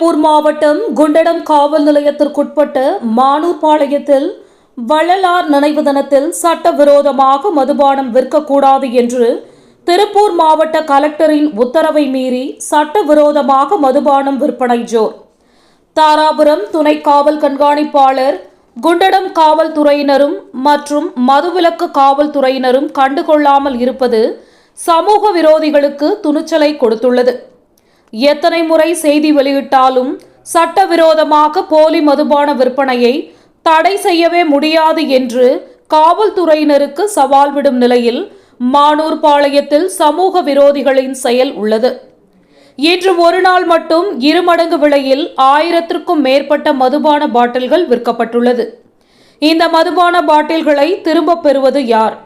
திருப்பூர் மாவட்டம் குண்டடம் காவல் நிலையத்திற்குட்பட்ட மானூர்பாளையத்தில் வள்ளலார் நினைவு தினத்தில் சட்டவிரோதமாக மதுபானம் விற்கக்கூடாது என்று திருப்பூர் மாவட்ட கலெக்டரின் உத்தரவை மீறி சட்டவிரோதமாக மதுபானம் விற்பனை ஜோர். தாராபுரம் துணை காவல் கண்காணிப்பாளர் குண்டடம் காவல்துறையினரும் மற்றும் மதுவிலக்கு காவல்துறையினரும் கண்டுகொள்ளாமல் இருப்பது சமூக விரோதிகளுக்கு துணிச்சலை கொடுத்துள்ளது. எத்தனை முறை செய்தி வெளியிட்டாலும் சட்டவிரோதமாக போலி மதுபான விற்பனையை தடை செய்யவே முடியாது என்று காவல்துறையினருக்கு சவால் விடும் நிலையில் மானூர் பாளையத்தில் சமூக விரோதிகளின் செயல் உள்ளது. இன்று ஒரு நாள் மட்டும் இருமடங்கு விலையில் ஆயிரத்திற்கும் மேற்பட்ட மதுபான பாட்டில்கள் விற்கப்பட்டுள்ளது. இந்த மதுபான பாட்டில்களை திரும்பப் பெறுவது யார்?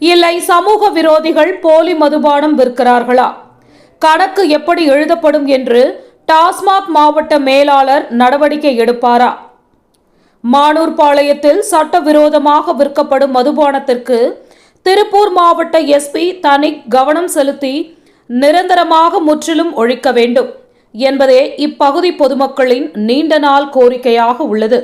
இல்லை சமூக விரோதிகள் போலி மதுபானம் விற்கிறார்களா? கணக்கு எப்படி எழுதப்படும் என்று டாஸ்மாக் மாவட்ட மேலாளர் நடவடிக்கை எடுப்பாரா? மானூர் பாளையத்தில் சட்டவிரோதமாக விற்கப்படும் மதுபானத்திற்கு திருப்பூர் மாவட்ட எஸ்பி தனி கவனம் செலுத்தி நிரந்தரமாக முற்றிலும் ஒழிக்க வேண்டும் என்பதே இப்பகுதி பொதுமக்களின் நீண்ட நாள் கோரிக்கையாக உள்ளது.